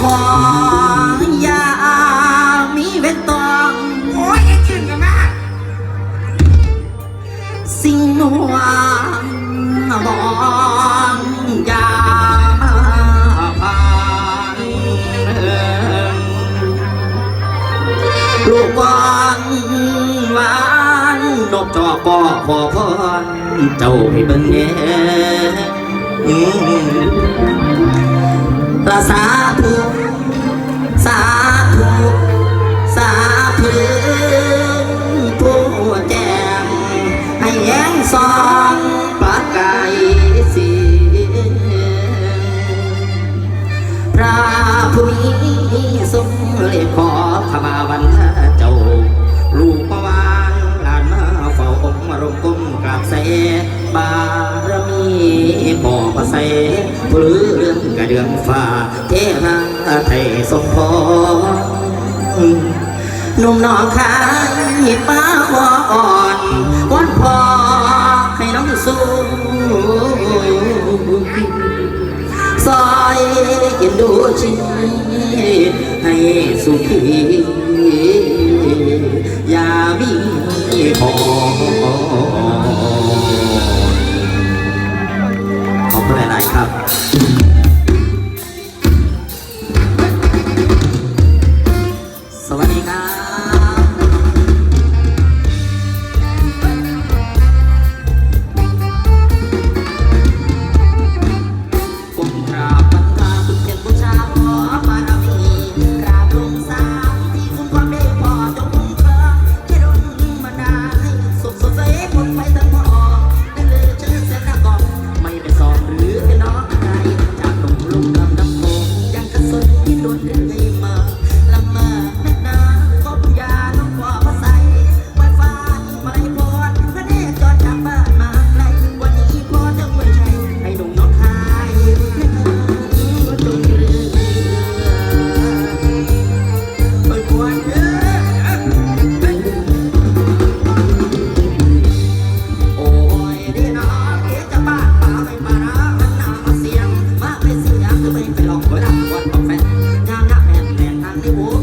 ขออย่ามีเวทตองโอ้ยไอ้จืนกันนะสิ่งหน่วงมองอย่ามาผ่านลูกวานหวานนกจอกก็ขอพรเจ้าให้เบิ่งแย่ ละสาธุสาธุสาธุผู้แจงให้แย้งสองประกายสีพระผู้มีทรงเล็ขอขมาวันเจ้าลูกประวานลานมาเฝ้าองค์มารมก้มกราบเสบาร มีพ่อประเสผู้ลือเรื่องกระเดืองฟ้าเทราไทยทรงพรนุ่มนองขายป้าวอ่อนวันพอให้น้องสู้ซอยกินดูชีให้สุขีอย่ามีพอขอ ครับ Thank you. the world.